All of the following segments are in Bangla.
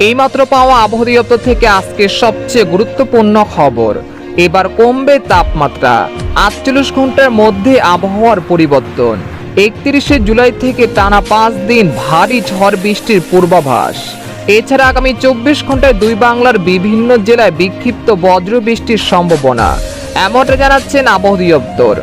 এইমাত্র পাওয়া আবহাওয়া দপ্তর থেকে আজকের সবচেয়ে গুরুত্বপূর্ণ খবর। এবার কমবে তাপমাত্রা। আটচল্লিশ ঘণ্টার মধ্যে আবহাওয়ার পরিবর্তন। একত্রিশে জুলাই থেকে টানা পাঁচ দিন ভারী ঝড় বৃষ্টির পূর্বাভাস। এছাড়া আগামী চব্বিশ ঘন্টায় দুই বাংলার বিভিন্ন জেলায় বিক্ষিপ্ত বজ্র বৃষ্টির সম্ভাবনা। এমনটা জানাচ্ছেন আবহাওয়া দপ্তর।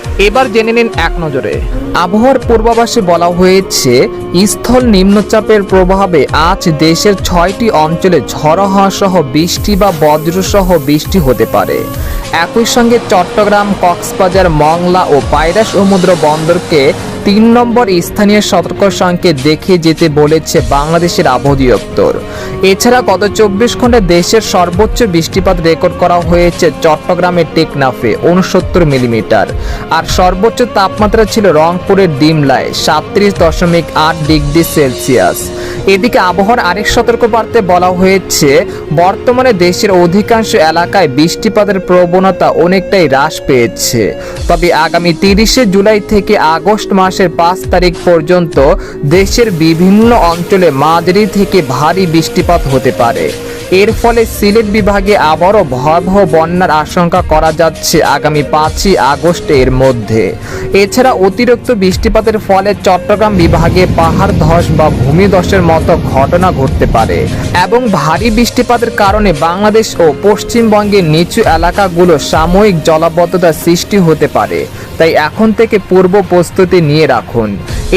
এবার জেনে নিন এক নজরে। আবহাওয়ার পূর্বাভাসে বলা হয়েছে, স্থল নিম্নচাপের প্রভাবে আজ দেশের ছয়টি অঞ্চলে ঝড়ো হওয়া সহ বৃষ্টি বা বজ্রসহ বৃষ্টি হতে পারে। একই সঙ্গে চট্টগ্রাম, কক্সবাজার, মংলা ও পায়রা সমুদ্র বন্দরকে তিন নম্বর স্থানীয় সতর্ক সংকেত দেখে যেতে বলেছে বাংলাদেশের আবহাওয়া এছাড়া গত চব্বিশ ঘন্টায় দেশের সর্বোচ্চ বৃষ্টিপাত রেকর্ড করা হয়েছে চট্টগ্রামের টেকনাফে উনসত্তর মিলিমিটার। আর সর্বোচ্চ তাপমাত্রা ছিল রংপুরের ডিমলায় সাতত্রিশ দশমিক আট ডিগ্রি সেলসিয়াস। এদিকে আবহাওয়ার আরেক সতর্কবার্তে বলা হয়েছে, বর্তমানে দেশের অধিকাংশ এলাকায় বৃষ্টিপাতের প্রবণতা অনেকটাই হ্রাস পেয়েছে। তবে আগামী তিরিশে জুলাই থেকে আগস্ট মাসের পাঁচ তারিখ পর্যন্ত দেশের বিভিন্ন অঞ্চলে মাঝারি থেকে ভারী বৃষ্টিপাত হতে পারে। এর ফলে সিলেট বিভাগে আবারও ভয়াবহ বন্যার আশঙ্কা করা যাচ্ছে আগামী পাঁচই আগস্টের মধ্যে। এছাড়া অতিরিক্ত বৃষ্টিপাতের ফলে চট্টগ্রাম বিভাগে পাহাড় ধস বা ভূমিধসের মতো ঘটনা ঘটতে পারে এবং ভারী বৃষ্টিপাতের কারণে বাংলাদেশ ও পশ্চিমবঙ্গের নিচু এলাকাগুলো সাময়িক জলাবদ্ধতার সৃষ্টি হতে পারে। তাই এখন থেকে পূর্ব প্রস্তুতি নিয়ে রাখুন।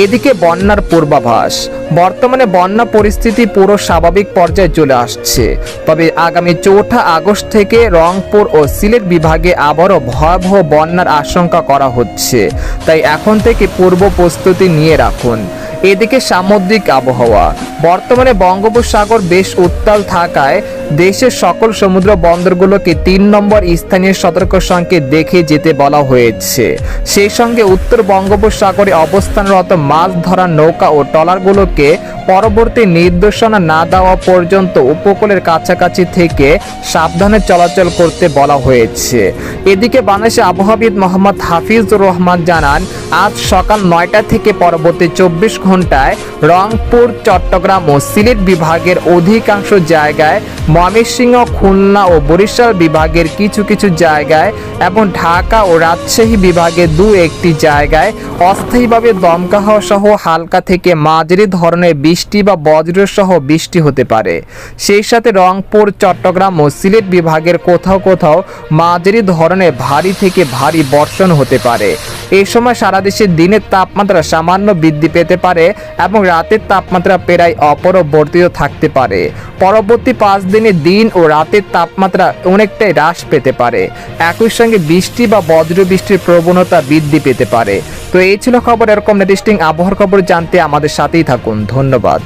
এদিকে বন্যার পূর্বাভাস। বর্তমানে বন্যা পরিস্থিতি পুরো স্বাভাবিক পর্যায়ে চলে আসছে। তবে আগামী চৌঠা আগস্ট থেকে রংপুর ও সিলেট বিভাগে আবারও ভয়াবহ বন্যার আশঙ্কা করা হচ্ছে। তাই এখন থেকে পূর্ব প্রস্তুতি নিয়ে রাখুন। এদিকে সামুদ্রিক আবহাওয়া। বর্তমানে বঙ্গোপসাগর বেশ উত্তাল থাকায় দেশের সকল সমুদ্র বন্দরগুলোকে তিন নম্বর স্থানীয় সতর্ক সংকেত দেখে যেতে বলা হয়েছে। সেই সঙ্গে উত্তর বঙ্গোপসাগরে অবস্থানরত মাছ ধরা নৌকা ও ট্রলারগুলোকে পরবর্তী নির্দেশনা না দেওয়া পর্যন্ত উপকূলের কাছাকাছি থেকে সাবধানে চলাচল করতে বলা হয়েছে। এদিকে বাংলাদেশের আবহাওয়াবিদ মোহাম্মদ হাফিজুর রহমান জানান, আজ সকাল নয়টা থেকে পরবর্তী চব্বিশ ঘন্টায় রংপুর, চট্টগ্রাম ও সিলেট বিভাগের অধিকাংশ জায়গায় ময়মনসিংহ, খুলনা ও বরিশাল বিভাগের কিছু কিছু জায়গায় এবং ঢাকা ও রাজশাহী বিভাগের দু একটি জায়গায় অস্থায়ীভাবে দমকা হওয়া সহ হালকা থেকে মাঝারি ধরনের বৃষ্টি বা বজ্রসহ বৃষ্টি হতে পারে। সেই সাথে রংপুর, চট্টগ্রাম ও সিলেট বিভাগের কোথাও কোথাও মাঝারি ধরনের ভারী থেকে ভারী বর্ষণ হতে পারে। এই সময় সারা দেশে দিনের তাপমাত্রা সামান্য বৃদ্ধি পেতে পারে এবং রাতের তাপমাত্রা প্রায় অপরবর্তিত থাকতে পারে। পরবর্তী পাঁচ দিনে দিন ও রাতের তাপমাত্রা অনেকটাই হ্রাস পেতে পারে। একই সঙ্গে বৃষ্টি বা বজ্র বৃষ্টির প্রবণতা বৃদ্ধি পেতে পারে। তো এই ছিল খবর। এরকম নেটিস্টিং আবহাওয়ার খবর জানতে আমাদের সাথেই থাকুন। ধন্যবাদ।